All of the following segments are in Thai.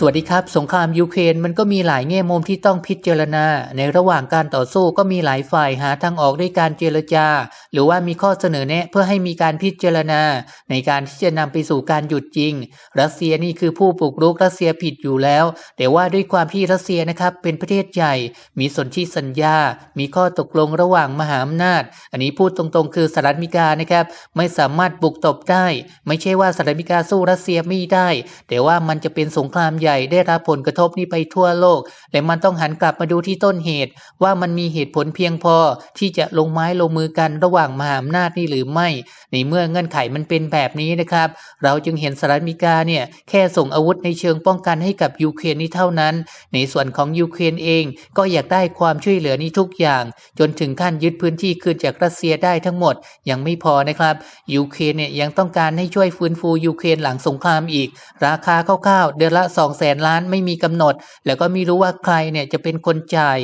สวัสดีครับ สงครามยูเครนมันก็มีหลายแง่มุมที่ต้องพิจารณา ในระหว่างการต่อสู้ก็มีหลายฝ่ายหาทางออกด้วยการเจรจาหรือว่ามีข้อเสนอแนะเพื่อให้มีการพิจารณา ในการที่จะนำไปสู่การหยุดจริง รัสเซียนี่คือผู้ปลุกรุกรัสเซียผิดอยู่แล้ว แต่ว่าด้วยความที่รัสเซียนะครับเป็นประเทศใหญ่ มีสนธิสัญญา มีข้อตกลงระหว่างมหาอำนาจ อันนี้พูดตรงๆ คือสหรัฐอเมริกานะครับไม่สามารถบุกตบได้ ไม่ใช่ว่าสหรัฐอเมริกาสู้รัสเซียไม่ได้ แต่ว่ามันจะเป็นสงครามใหญ่ได้รับผลกระทบนี้ไปทั่วโลก และมันต้องหันกลับมาดูที่ต้นเหตุ ว่ามันมีเหตุผลเพียงพอที่จะลงไม้ลงมือกันระหว่างมหาอำนาจนี่หรือไม่ ในเมื่อเงื่อนไขมันเป็นแบบนี้นะครับ เราจึงเห็นสหรัฐอเมริกาเนี่ยแค่ส่งอาวุธในเชิงป้องกันให้กับยูเครนนี้เท่านั้น ในส่วนของยูเครนเองก็อยากได้ความช่วยเหลือนี้ทุกอย่าง จนถึงขั้นยึดพื้นที่คืนจากรัสเซียได้ทั้งหมดยังไม่พอนะครับยูเครนเนี่ยยังต้องการให้ช่วยฟื้นฟูยูเครนหลังสงครามอีก ราคาคร่าวๆเดือนละ2 0 0แสนล้านไม่มีกำหนด แล้วก็ไม่รู้ว่าใครเนี่ยจะเป็นคนจ่าย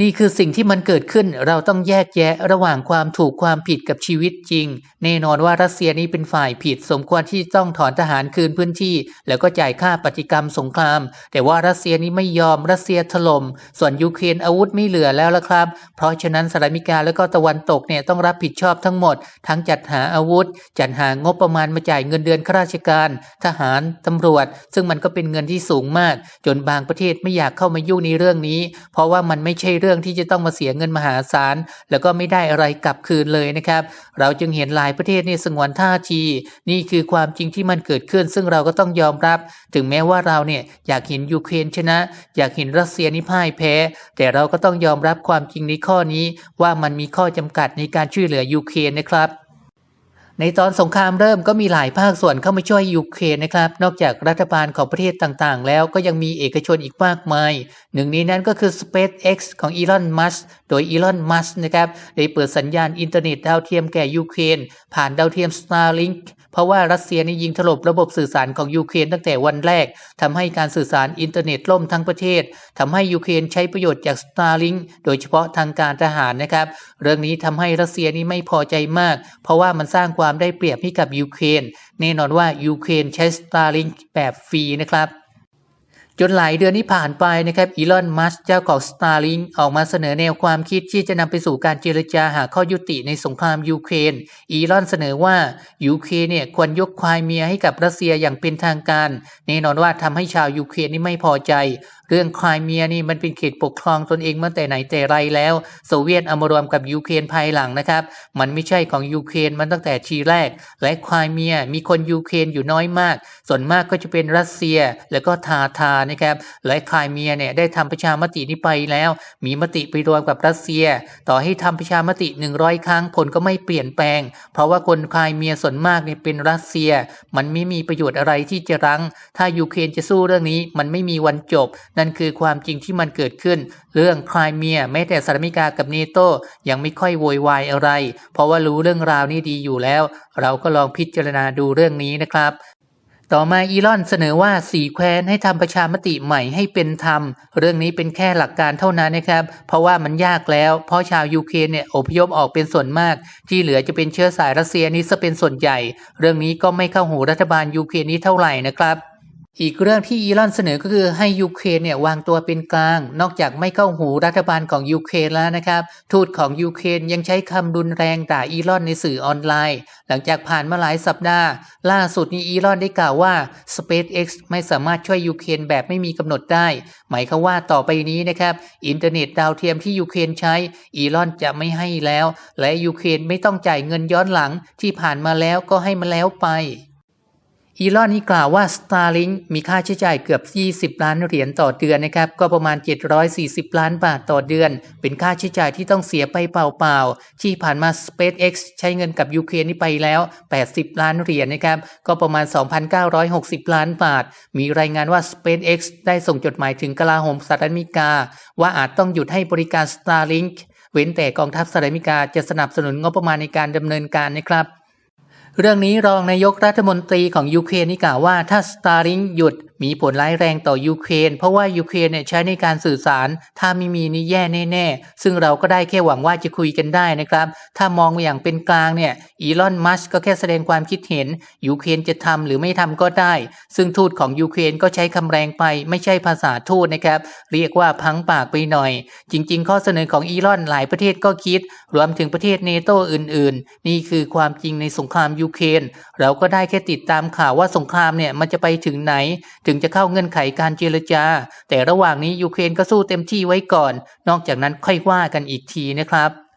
นี่คือสิ่งที่มันเกิดขึ้นเราต้องแยกแยะระหว่างความถูกความผิดกับชีวิตจริง แน่นอนว่ารัสเซียนี้เป็นฝ่ายผิด สมควรที่ต้องถอนทหารคืนพื้นที่ แล้วก็จ่ายค่าปฏิกรรมสงคราม แต่ว่ารัสเซียนี้ไม่ยอมรัสเซียถล่มส่วนยูเครนอาวุธไม่เหลือแล้วละครับ เพราะฉะนั้นสหรัฐอเมริกาแล้วก็ตะวันตกเนี่ยต้องรับผิดชอบทั้งหมด ทั้งจัดหาอาวุธ จัดหางบประมาณมาจ่ายเงินเดือนข้าราชการ ทหารตำรวจ ซึ่งมันก็เป็นเงินที่สูงมาก จนบางประเทศไม่อยากเข้ามายุ่งในเรื่องนี้ เพราะว่ามันไม่ใช่เรื่องที่จะต้องมาเสียเงินมหาศาล แล้วก็ไม่ได้อะไรกลับคืนเลยนะครับ เราจึงเห็นหลายประเทศนี่สงวนท่าที นี่คือความจริงที่มันเกิดขึ้น ซึ่งเราก็ต้องยอมรับ ถึงแม้ว่าเราเนี่ยอยากเห็นยูเครนชนะ อยากเห็นรัสเซียนี่พ่ายแพ้ แต่เราก็ต้องยอมรับความจริงในข้อนี้ ว่ามันมีข้อจำกัดในการช่วยเหลือยูเครนนะครับ ในตอนสงครามเริ่มก็มีหลายภาคส่วนเข้ามาช่วยยูเครนนะครับ นอกจากรัฐบาลของประเทศต่างๆ แล้วก็ยังมีเอกชนอีกมากมาย หนึ่งในนั้นก็คือ SpaceX ของอีลอนมัสโดยอีลอนมัสนะครับได้เปิดสัญญาณอินเทอร์เน็ตดาวเทียมแก่ยูเครนผ่านดาวเทียม Starlink เพราะว่ารัสเซียนี่ยิงถล่มระบบสื่อสารของยูเครนตั้งแต่วันแรกทำให้การสื่อสารอินเทอร์เน็ตล่มทั้งประเทศทำให้ยูเครนใช้ประโยชน์จากสตาร์ลิงโดยเฉพาะทางการทหารนะครับ เรื่องนี้ทำให้รัสเซียนี่ไม่พอใจมาก เพราะว่ามันสร้างความได้เปรียบให้กับยูเครนแน่นอนว่ายูเครนใช้สตาร์ลิงแบบฟรีนะครับ จนหลายเดือนที่ผ่านไปนะครับอีลอนมัสเจ้าของ Starlink ออกมาเสนอแนวความคิดที่จะนำไปสู่การเจรจาหาข้อยุติในสงครามยูเครนอีลอนเสนอว่ายูเครนเนี่ยควรยกควายเมียให้กับรัสเซียอย่างเป็นทางการแน่นอนว่าทำให้ชาวยูเครนนี่ไม่พอใจ เรื่องครายเมียนี่มันเป็นเขตปกครองตนเองมาแต่ไหนแต่ไรแล้ว โซเวียตเอามารวมกับยูเครนภายหลังนะครับ มันไม่ใช่ของยูเครนมันตั้งแต่ทีแรก และครายเมียมีคนยูเครนอยู่น้อยมาก ส่วนมากก็จะเป็นรัสเซียแล้วก็ทาทานะครับและครายเมียเนี่ยได้ทำประชามตินี้ไปแล้ว มีมติไปรวมกับรัสเซีย ต่อให้ทำประชามติ 100 ครั้งผลก็ไม่เปลี่ยนแปลง เพราะว่าคนครายเมียส่วนมากเนี่ยเป็นรัสเซีย มันไม่มีประโยชน์อะไรที่จะรั้ง ถ้ายูเครนจะสู้เรื่องนี้ มันไม่มีวันจบนั่นคือความจริงที่มันเกิดขึ้น เรื่องครายเมียแม้แต่สหรัฐอเมริกากับเนโตยังไม่ค่อยโวยวายอะไร เพราะว่ารู้เรื่องราวนี้ดีอยู่แล้ว เราก็ลองพิจารณาดูเรื่องนี้นะครับต่อมาอีลอนเสนอว่าสีแคว้นให้ทำประชามติใหม่ให้เป็นธรรม เรื่องนี้เป็นแค่หลักการเท่านั้นนะครับ เพราะว่ามันยากแล้ว เพราะชาวยูเครนเนี่ยอพยพออกเป็นส่วนมาก ที่เหลือจะเป็นเชื้อสายรัสเซียนี่ซะเป็นส่วนใหญ่ เรื่องนี้ก็ไม่เข้าหูรัฐบาลยูเครนนี้เท่าไหร่นะครับ อีกเรื่องที่อีลอนเสนอก็คือให้ยูเครนเนี่ยวางตัวเป็นกลาง นอกจากไม่เข้าหูรัฐบาลของยูเครนแล้วนะครับ ทูตของยูเครนยังใช้คำรุนแรงด่าอีลอนในสื่อออนไลน์ หลังจากผ่านมาหลายสัปดาห์ ล่าสุดนี้อีลอนได้กล่าวว่า SpaceX ไม่สามารถช่วยยูเครนแบบไม่มีกำหนดได้ หมายความว่าต่อไปนี้นะครับ อินเทอร์เน็ตดาวเทียมที่ยูเครนใช้อีลอนจะไม่ให้แล้ว และยูเครนไม่ต้องจ่ายเงินย้อนหลังที่ผ่านมาแล้วก็ให้มันแล้วไป อีลอนนี่กล่าวว่า Starlink มีค่าใช้จ่ายเกือบ 20 ล้านเหรียญต่อเดือนนะครับ ก็ประมาณ 740 ล้านบาทต่อเดือน เป็นค่าใช้จ่ายที่ต้องเสียไปเปล่าๆ ที่ผ่านมา SpaceX ใช้เงินกับยูเครนนี่ไปแล้ว 80 ล้านเหรียญนะครับ ก็ประมาณ 2,960 ล้านบาท มีรายงานว่า SpaceX ได้ส่งจดหมายถึงกลาโหมสหรัฐอเมริกา ว่าอาจต้องหยุดให้บริการ Starlink เว้นแต่กองทัพสหรัฐอเมริกาจะสนับสนุนงบประมาณในการดำเนินการนะครับ เรื่องนี้รองนายกรัฐมนตรีของยูเครนนี่กล่าวว่าถ้าสตาร์ลิงหยุดมีผลร้ายแรงต่อยูเครนเพราะว่ายูเครนเนี่ยใช้ในการสื่อสาร ถ้าไม่มีนี่แย่แน่ๆ ซึ่งเราก็ได้แค่หวังว่าจะคุยกันได้นะครับ ถ้ามองอย่างเป็นกลางเนี่ยอีลอนมัสก็แค่แสดงความคิดเห็นยูเครนจะทำหรือไม่ทำก็ได้ ซึ่งทูตของยูเครนก็ใช้คำแรงไป ไม่ใช่ภาษาทูตนะครับ เรียกว่าพังปากไปหน่อย จริง ๆ ข้อเสนอของอีลอนหลายประเทศก็คิด รวมถึงประเทศเนโตอื่น ๆ นี่คือความจริงในสงครามยูเครนเราก็ได้แค่ติดตามข่าวว่าสงครามเนี่ยมันจะไปถึงไหน ถึงจะเข้าเงื่อนไขการเจรจา แต่ระหว่างนี้ยูเครนก็สู้เต็มที่ไว้ก่อน นอกจากนั้นค่อยว่ากันอีกทีนะครับ